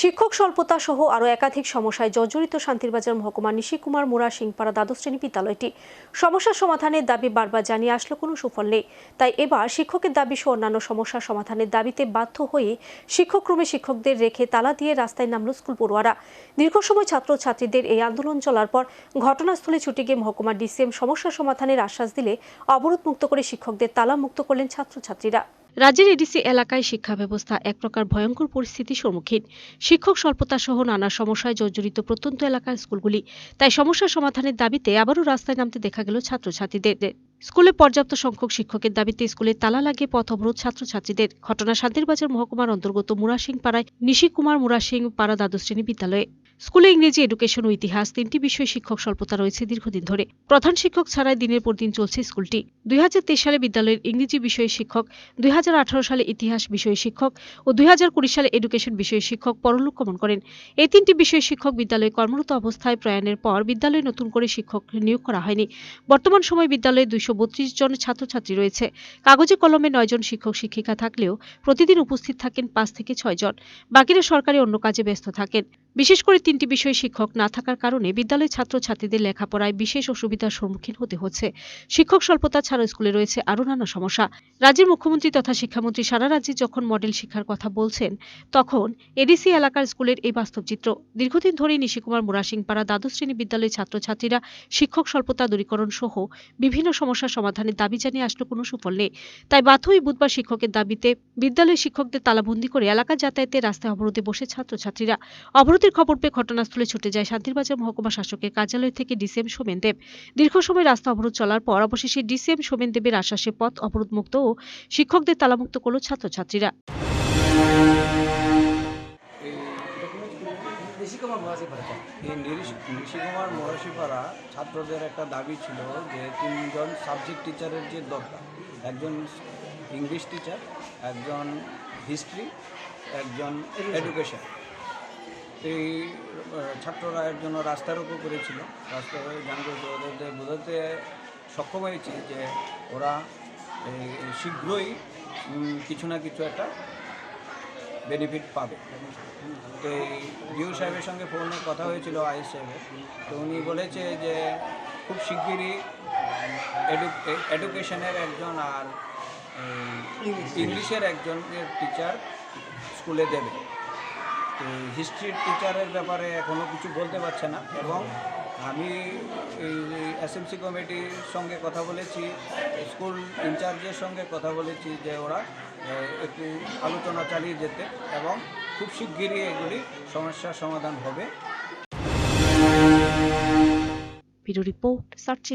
শিক্ষক স্বল্পতা সহ আরও একাধিক সমস্যায় জর্জরিত শান্তিরবাজার মহকুমা নিশিকুমার মোড়া সিংপাড়া দ্বাদশ শ্রেণি বিদ্যালয়টি। সমস্যা সমাধানের দাবি বারবার জানিয়ে আসলো কোনো সুফল নেই। তাই এবার শিক্ষকের দাবি সহ অন্যান্য সমস্যা সমাধানের দাবিতে বাধ্য হয়ে শিক্ষকক্রমে শিক্ষকদের রেখে তালা দিয়ে রাস্তায় নামল স্কুল পড়ুয়ারা। দীর্ঘ সময় ছাত্রছাত্রীদের এই আন্দোলন চলার পর ঘটনাস্থলে ছুটে গিয়ে মহকুমা ডিসিএম সমস্যা সমাধানের আশ্বাস দিলে অবরোধ মুক্ত করে শিক্ষকদের তালা মুক্ত করলেন ছাত্রছাত্রীরা। রাজ্যের এডিসি এলাকায় শিক্ষা ব্যবস্থা এক প্রকার ভয়ঙ্কর পরিস্থিতির সম্মুখীন। শিক্ষক স্বল্পতা সহ নানা সমস্যায় জর্জরিত প্রত্যন্ত এলাকার স্কুলগুলি। তাই সমস্যা সমাধানের দাবিতে আবারও রাস্তায় নামতে দেখা গেল ছাত্রছাত্রীদের। স্কুলে পর্যাপ্ত সংখ্যক শিক্ষকের দাবিতে স্কুলে তালা লাগিয়ে পথ অবরোধ ছাত্রছাত্রীদের। ঘটনা শান্তিরবাজার মহকুমার অন্তর্গত মুরাসিং পাড়ায় নিশি কুমার মুরাসিং পাড়া দ্বাদশ শ্রেণি বিদ্যালয়ে। স্কুলে ইংরেজি এডুকেশন ও ইতিহাস তিনটি বিষয়ে শিক্ষক স্বল্পতা রয়েছে দীর্ঘদিন ধরে। প্রধান শিক্ষক ছাড়াই দিনের পর দিন চলছে স্কুলটি। দুই সালে বিদ্যালয়ের ইংরেজি বিষয়ে শিক্ষক, দুই সালে ইতিহাস বিষয়ে শিক্ষক ও দুই সালে এডুকেশন বিষয়ে শিক্ষক পরলোক গমন করেন। এই তিনটি বিষয়ে শিক্ষক বিদ্যালয়ে কর্মরত অবস্থায় প্রয়াণের পর বিদ্যালয়ে নতুন করে শিক্ষক নিয়োগ করা হয়নি। বর্তমান সময়ে বিদ্যালয়ে দুইশো বত্রিশ জন ছাত্রছাত্রী রয়েছে। কাগজে কলমে নয় জন শিক্ষক শিক্ষিকা থাকলেও প্রতিদিন উপস্থিত থাকেন পাঁচ থেকে ছয় জন। বাকিরা সরকারি অন্য কাজে ব্যস্ত থাকেন। বিশেষ করে তিনটি বিষয়ে শিক্ষক না থাকার কারণে বিদ্যালয়ের ছাত্রছাত্রীদের লেখাপড়ায় বিশেষ অসুবিধার সম্মুখীন হতে হচ্ছে। শিক্ষক স্বল্পতা ছাড়া স্কুলে রয়েছে আরও নানা সমস্যা। রাজ্যের মুখ্যমন্ত্রী তথা শিক্ষামন্ত্রী সারা রাজ্যে যখন মডেল শিক্ষার কথা বলছেন, তখন এডিসি এলাকার স্কুলের এই বাস্তব চিত্র দীর্ঘদিন ধরেই নিশিকুমার মুরাসিংপাড়া দ্বাদশ শ্রেণি বিদ্যালয়ের ছাত্রছাত্রীরা শিক্ষক স্বল্পতা দূরীকরণ সহ বিভিন্ন সমস্যার সমাধানের দাবি জানিয়ে আসলো কোনো সুফল নেই। তাই বাধ্য বুধবার শিক্ষকের দাবিতে বিদ্যালয়ের শিক্ষকদের তালাবন্দি করে এলাকা যাতায়াতে রাস্তায় অবরোধে বসে ছাত্রছাত্রীরা। অবরোধের খবর পেয়ে ঘটনাস্থলে ছুটে যায় শান্তিরবাজার মহকুমা শাসকের কার্যালয় থেকে ডিসিএম সোমেন দেব। দীর্ঘ সময় রাস্তা অবরোধ চলার পর অবশেষে ডিসিএম সোমেন দেবের আশ্বাসে পথ অবরোধ মুক্ত ও শিক্ষকদের তালামুক্ত করল ছাত্রছাত্রীরা। নিশিকুমার মরাশিপাড়া ছাত্রদের একটা দাবি ছিল যে তিনজন সাবজেক্ট টিচারের যে দরকার, একজন ইংলিশ টিচার একজন হিস্ট্রি একজন এডুকেশন এই ছাত্ররা এর জন্য রাস্তার উপর করেছিল রাস্তায় জানতে ওদের বোঝাতে সক্ষম হয়েছি যে ওরা এই শীঘ্রই কিছু না কিছু একটা বেনিফিট পাবে। তো এই ডিও সাহেবের সঙ্গে ফোনে কথা হয়েছিল আইএস সাহেবের। তো উনি বলেছে যে খুব শিগগিরই এডুকেশনের একজন আর ইংলিশের একজনের টিচার স্কুলে দেবে। তো হিস্ট্রির টিচারের ব্যাপারে এখনও কিছু বলতে পারছে না এবং আমি এই এসএমসি কমিটির সঙ্গে কথা বলেছি স্কুল ইনচার্জের সঙ্গে কথা বলেছি যে ওরা একটু আলোচনা চালিয়ে যেতে এবং খুব শিগগিরই এগুলি সমস্যার সমাধান হবে। Report search